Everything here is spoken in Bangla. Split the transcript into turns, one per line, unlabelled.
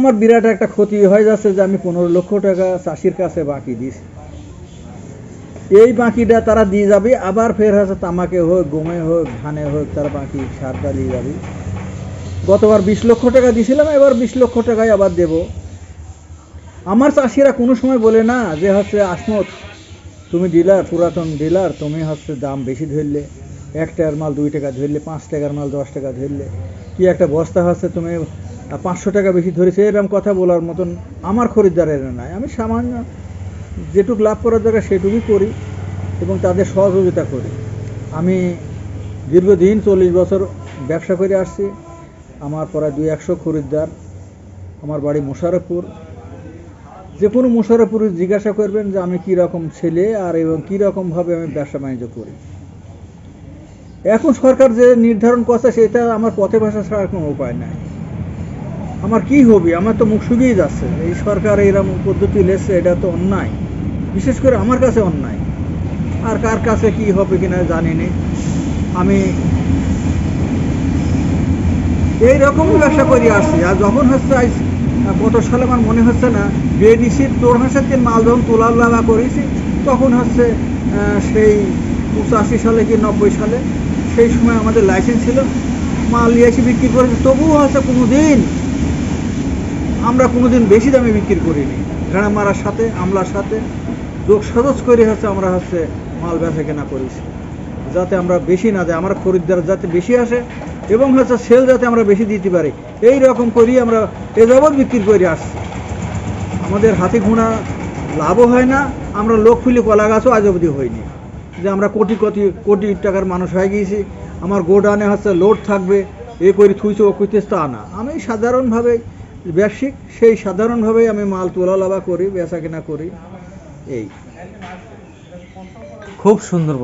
আমার বিরাট একটা ক্ষতি হয়ে যাচ্ছে যে আমি পনেরো লক্ষ টাকা চাষির কাছে বাকি দিছি। এই বাকিটা তারা দিয়ে যাবে, আবার ফের হচ্ছে তামাকে হোক, গমে হোক, ধানে হোক, তারা বাকি সারটা দিয়ে যাবে। গতবার বিশ লক্ষ টাকা দিয়েছিলাম এবার বিশ লক্ষ টাকায় আবার দেব। আমার চাষিরা কোনো সময় বলে না যে হচ্ছে, আসমত, তুমি ডিলার, পুরাতন ডিলার, তুমি হচ্ছে দাম বেশি ধরলে এক টাকার মাল দুই টাকা ধরলে, পাঁচ টাকার মাল দশ টাকা ধরলে। কি একটা বস্তা হচ্ছে, তুমি পাঁচশো টাকা বেশি ধরেছে এরকম কথা বলার মতন আমার খরিদ্দারের নাই। আমি সামান্য যেটুকু লাভ করার দরকার সেটুকুই করি এবং তাদের সহযোগিতা করি। আমি দীর্ঘদিন চল্লিশ বছর ব্যবসা করে আসছি। আমার প্রায় দুই একশো খরিদ্দার, আমার বাড়ি মোশারফপুর। যে কোনো মোশারফপুরে জিজ্ঞাসা করবেন যে আমি কী রকম ছেলে আর এবং কী রকমভাবে আমি ব্যবসা বাণিজ্য করি। এখন সরকার যে নির্ধারণ করছে, সেটা আমার পথে ভাষা ছাড়া কোনো উপায় নাই। আমার কি হবে? আমার তো মুখ শুকিয়ে যাচ্ছে। এই সরকার এরকম পদ্ধতি লেসছে এটা তো অন্যায়। বিশেষ করে আমার কাছে অন্যায়। আর কার কাছে কি হবে কিনা জানি নে আমি এই রকম ব্যবসা করে আসছি আর যখন হচ্ছে কত সালে আমার মনে হচ্ছে না বিএডিসির তোর হাসের মাল যখন লাগা করেছি, তখন হচ্ছে সেই পঁচাশি সালে কি নব্বই সালে, সেই সময় আমাদের লাইসেন্স ছিল। মাল নিয়ে এসে বিক্রি করেছি। তবুও হচ্ছে কোনো দিন আমরা কোনোদিন বেশি দামে বিক্রি করিনি। ঘেড়া মারার সাথে, আমলার সাথে। যোগ সাজস করে হচ্ছে আমরা হচ্ছে মাল বেচা কেনা করেছি। যাতে আমরা বেশি না দেয় আমরা খরিদ্দার যাতে বেশি আসে এবং হচ্ছে সেল যাতে আমরা বেশি দিতে পারি। এই রকম করি আমরা এ যাবৎ বিক্রি করে আসছি। আমাদের হাতে ঘোড়া লাভও হয় না, আমরা লোক ফুলি কলা গাছও আজ অবধি হয়নি। যে আমরা কোটি কোটি কোটি টাকার মানুষ হয়ে গিয়েছি, আমার গোডানে হচ্ছে লোড থাকবে, এ করে থুইছে, ও কইতেছে তা না। আমি সাধারণভাবে ব্যবসায়িক সেই সাধারণভাবে আমি মাল তোলা লাভা করি বেচা কেনা করি এই।
খুব সুন্দর